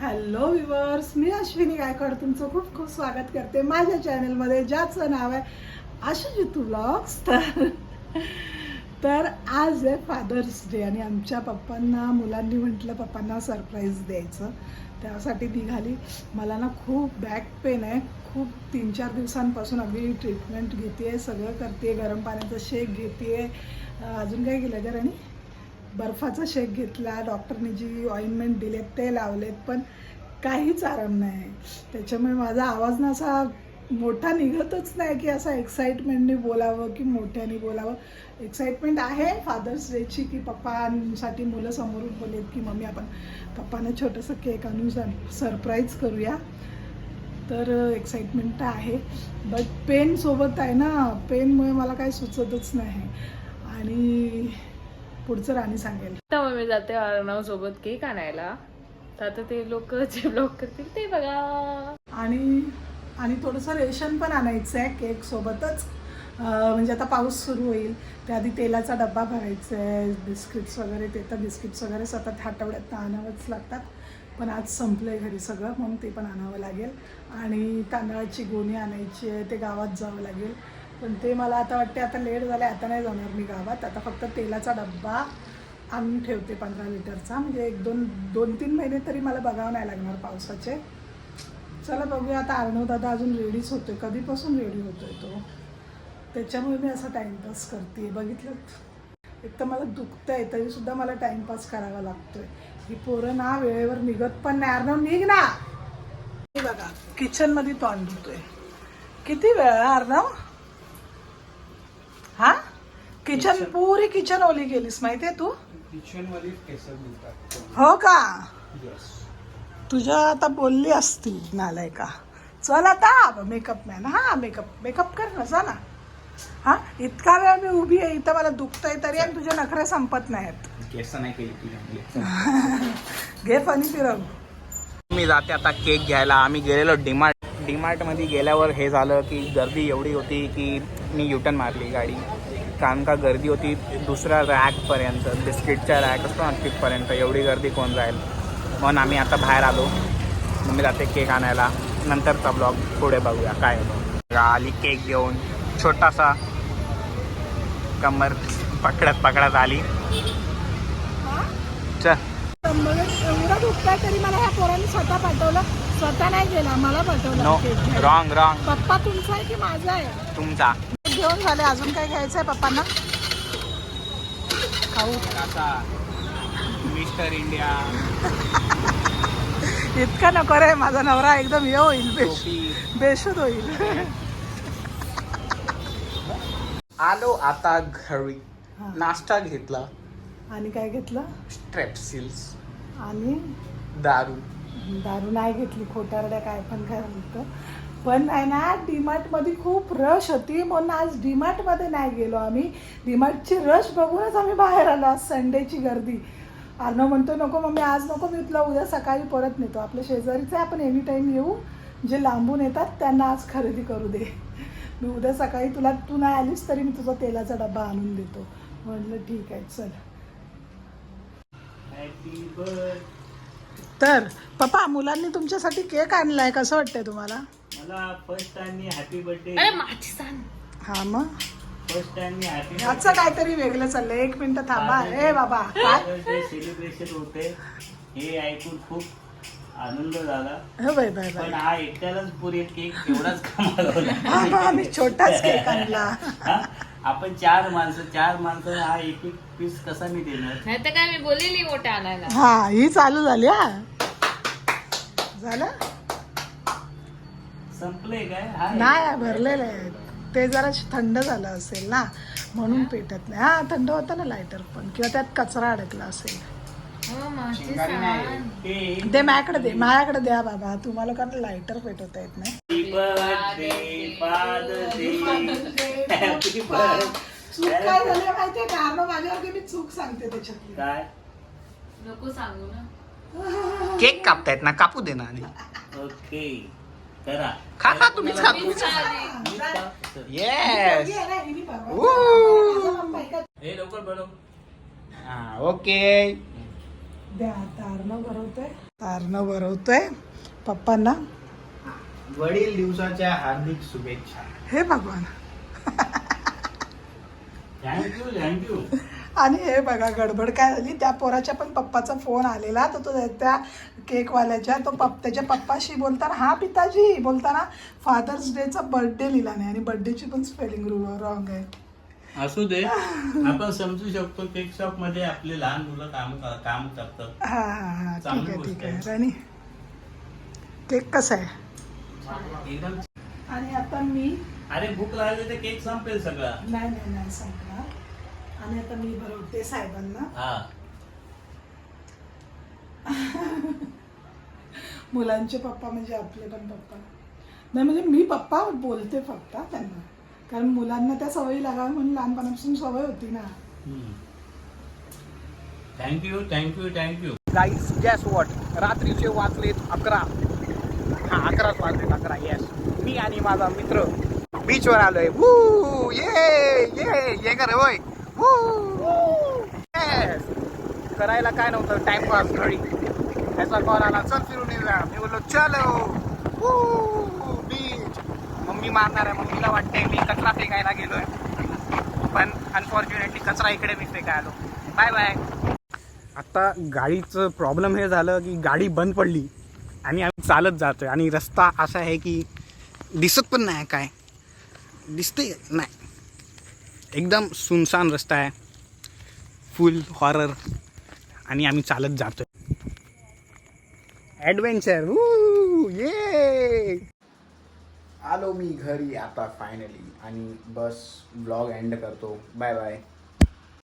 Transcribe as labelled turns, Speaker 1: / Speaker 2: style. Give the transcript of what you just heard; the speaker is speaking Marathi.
Speaker 1: हॅलो विवर्स मी अश्विनी गायकवाड. तुमचं खूप खूप स्वागत करते माझ्या चॅनलमध्ये ज्याचं नाव आहे आशुजितू ब्लॉग्स तर तर आज आहे फादर्स डे आणि आमच्या पप्पांना मुलांनी म्हटलं पप्पांना सरप्राईज द्यायचं. त्यासाठी निघाली. मला ना खूप बॅक पेन आहे. खूप तीन चार दिवसांपासून अगदी ट्रीटमेंट घेते सगळं करते गरम पाण्याचा शेक घेते अजून काय केलं तर आणि बर्फाचा शेक घेतला डॉक्टरने जी ऑइंटमेंट दिलेत ते लावलेत पण काहीच आराम नाही. त्याच्यामुळे माझा आवाज ना असा मोठा निघतच नाही की असा एक्साइटमेंटने बोलावं की मोठ्याने बोलावं. एक्साइटमेंट आहे फादर्स डेची की पप्पांसाठी मुलं समोरून बोलेत की मम्मी आपण पप्पांना छोटंसं केक आणून सरप्राईज करूया. तर एक्साइटमेंट तर आहे. बट पेन सोबत आहे ना पेनमुळे मला काही सुचतच नाही. आणि पुढचं राणी सांगेल.
Speaker 2: आता मग मी जाते अर्णव सोबत केक आणायला. तर आता ते लोक जे ब्लॉक करतील ते बघा.
Speaker 1: आणि आणि थोडंसं रेशन पण आणायचं आहे केक सोबतच. म्हणजे आता पाऊस सुरू होईल त्याआधी तेलाचा डब्बा भरायचा आहे बिस्किट्स वगैरे ते तर बिस्किट्स वगैरे सतत आठवड्यात आणावंच लागतात. पण आज संपलं आहे घरी सगळं म्हणून ते पण आणावं लागेल. आणि तांदळाची गोणी आणायची आहे ते गावात जावं लागेल. पण ते मला आता वाटते आता लेट झालं आता नाही जाणार मी गावात. आता फक्त तेलाचा डब्बा आणून ठेवते पंधरा लिटरचा. म्हणजे एक दोन दोन तीन महिने तरी मला बघावं नाही लागणार पावसाचे. चला बघूया आता अर्णव दादा अजून रेडीच होतोय. कधीपासून रेडी होतोय तो? त्याच्यामुळे मी असा टाइमपास करते बघितलं? एक तर मला दुखतं आहे तरीसुद्धा मला टाइमपास करावा लागतोय. ही पोरं ना वेळेवर निघत पण नाही. अर्णव निघ ना! हे बघा किचनमध्ये तोंड धुतोय. किती वेळ आहे, अर्णव? हा? किचन पुरी किचन ओली गेलीस माहितीये तू?
Speaker 3: किचन वाली केसर मिळतात.
Speaker 1: हो का? तुझ्या आता बोलली असतील नालाय का चल आता मेकअप मॅन हा मेकअप मेकअप कर ना जा ना. हा? इतका वेळ मी उभी आहे इथं मला दुखतंय तरी आणि तुझे नखरे संपत नाहीत.
Speaker 3: केस नाही केली
Speaker 1: घे फनी फिरव
Speaker 3: मी जाते आता केक घ्यायला. आम्ही गेलेलो डीमार्ट डीमार्टमध्ये गेल्यावर हे झालं की गर्दी एवढी होती की मी युटर्न मारली गाडी. कारण का गर्दी होती दुसऱ्या रॅकपर्यंत बिस्किटच्या रॅक असतो ना तिथपर्यंत एवढी गर्दी कोण जाईल? म्हणून आम्ही आता बाहेर आलो. मग मी जाते केक आणायला. नंतरचा ब्लॉग पुढे बघूया काय होतं. आली केक घेऊन. छोटासा कमर पकडत पकडत आली. चल.
Speaker 1: मला एवढं दुखतंय तरी मला ह्या पोरांनी स्वतः पाठवलं. स्वतः नाही गेला मला पाठवलं.
Speaker 3: रॉंग रॉंग
Speaker 1: पप्पा तुमचा आहे की माझा आहे?
Speaker 3: तुमचा.
Speaker 1: घेऊन झाले अजून काय घ्यायचं आहे पप्पांना? खाऊ.
Speaker 3: Mister India.
Speaker 1: इतका नको रे माझा नवरा एकदम हे होईल बेश
Speaker 3: टोपी.
Speaker 1: बेशुद्ध होईल.
Speaker 3: आलो आता घरी. नाश्ता घेतला.
Speaker 1: आणि काय घेतलं?
Speaker 3: स्ट्रेप्सिल्स
Speaker 1: आणि?
Speaker 3: दारू.
Speaker 1: दारू नाही घेतली खोटारड्या काय पण काय म्हणतं. पण आहे ना डीमार्टमध्ये खूप रश होती. म्हणून आज डीमार्टमध्ये नाही गेलो आम्ही. डीमार्टची रश बघूनच आम्ही बाहेर आलो आज संडेची गर्दी. अर्णव म्हणतो नको मम्मी आज नको मी तुला उद्या सकाळी परत नेतो. आपल्या शेजारीचे आपण एनी टाईम येऊ. जे लांबून येतात त्यांना आज खरेदी करू दे. मी उद्या सकाळी तुला तू नाही आलीस तरी मी तुझा तेलाचा डबा आणून देतो. म्हटलं ठीक आहे चल. तर पप्पा मुलांनी तुमच्यासाठी केक आणलाय कसं वाटतंय तुम्हाला?
Speaker 4: मला फर्स्ट टाइम मी हॅपी बर्थडे
Speaker 2: अरे माझी सांग.
Speaker 1: हा मग?
Speaker 4: फर्स्ट टाइम मी हॅपी
Speaker 1: याचं काहीतरी वेगळं चाललंय. एक मिनिट थांबा. ए बाबा काय?
Speaker 4: बर्थडे सेलिब्रेशन होते. हे ऐकून खूप आनंद झाला.
Speaker 1: हो बाय बाय
Speaker 4: पण
Speaker 1: बाय
Speaker 4: हा एकट्यालाच पुरेल केक. एवढाच कमाल
Speaker 1: हा मग आम्ही छोटाच केक आणला.
Speaker 4: आपण चार माणसं चार माणसं हा एक एक पीस कसा मी देणार?
Speaker 2: नाही तर काय मी बोललेली मोठ्या आणायला.
Speaker 1: हा ही चालू झाली हा. झालं?
Speaker 4: संपलंय काय? हा
Speaker 1: नाही भरलेलं आहे. ते जरा थंड झालं असेल ना म्हणून पेटत नाही. हा थंड होतं ना लायटर पण किंवा त्यात कचरा अडकला असेल.
Speaker 2: हो
Speaker 1: दे माझ्याकडे दे माझ्याकडे द्या बाबा. तुम्हाला कारण लायटर पेटवता येत नाही.
Speaker 4: बर्थडे फादर हॅपी बर्थडे
Speaker 1: चूक काय झाली माहितीये का? अर्णव माझ्यावरती मी चूक सांगते त्याच्यातली.
Speaker 4: काय?
Speaker 2: नको सांगू ना.
Speaker 3: केक कापतायत ना कापू दे ना
Speaker 4: ओके करा.
Speaker 3: खा खा तुम्हीच खा
Speaker 2: मीच
Speaker 3: तुम्हीच
Speaker 2: आधी.
Speaker 4: मीच का?
Speaker 3: येस
Speaker 1: ही
Speaker 4: हे
Speaker 3: ओके.
Speaker 1: द्या आता अर्णव भरवतोय. तारणं भरवतोय पप्पांना.
Speaker 3: वडील दिवसाच्या हार्दिक शुभेच्छा.
Speaker 1: हे भगवान.
Speaker 4: थँक्यू थँक्यू
Speaker 1: आणि हे बघा गडबड काय झाली? त्या पोराच्या पण पप्पाचा फोन आलेला. तर तो त्या केकवाल्याच्या तो पप त्याच्या पप्पाशी बोलताना हा पिताजी बोलताना फादर्स डेचा बर्थडे लिहिला नाही आणि बर्थडेची पण स्पेलिंग रॉंग आहे.
Speaker 4: असू दे. आपण समजू शकतो केक शॉपमध्ये आपले लहान मुलं काम काम करतात.
Speaker 1: हा हा हा. ठीक आहे ठीक आहे.
Speaker 4: आहे.
Speaker 1: राणी केक कसा आहे?
Speaker 4: एकदम
Speaker 1: आणि आता मी
Speaker 4: अरे भूक लागली तर केक संपेल सगळा.
Speaker 1: नाही नाही नाही संपला आणि आता मी भरवते साहेबांना.
Speaker 4: हा.
Speaker 1: मुलांचे पप्पा म्हणजे आपले पण पप्पा. नाही म्हणजे मी पप्पा बोलते फक्त त्यांना. कारण मुलांना त्या सवयी लागाव्या म्हणून लहानपणापासून सवय होती ना.
Speaker 4: Thank you thank you thank you
Speaker 3: guys guys what रात्रीचे वाजलेत अकरा. हा अकराच वाजलेत अकरा येस मी आणि माझा मित्र बीचवर आलोय. वू ये ये ये कर होय. येस करायला काय नव्हतं? टाइमपास घरी. त्याचा कॉल आला चल फिरून येऊया. मी बोललो चलो. बीच मम्मी मारणार आहे. मम्मीला वाटतंय मी कचरा फेकायला गेलोय. पण अनफॉर्च्युनेटली कचरा इकडे मी फेकाय आलो बाय बाय आता गाडीचं प्रॉब्लेम हे झालं की गाडी बंद पडली आणि आम्ही चालत जातोय. आणि रस्ता असा आहे की दिसत पण नाही काय. दिसते नाही. एकदम सुनसान रस्ता आहे. फुल हॉरर आणि आम्ही चालत जातो ॲडव्हेंचर ये आलो मी घरी आता फायनली आणि बस ब्लॉग एंड करतो. Bye bye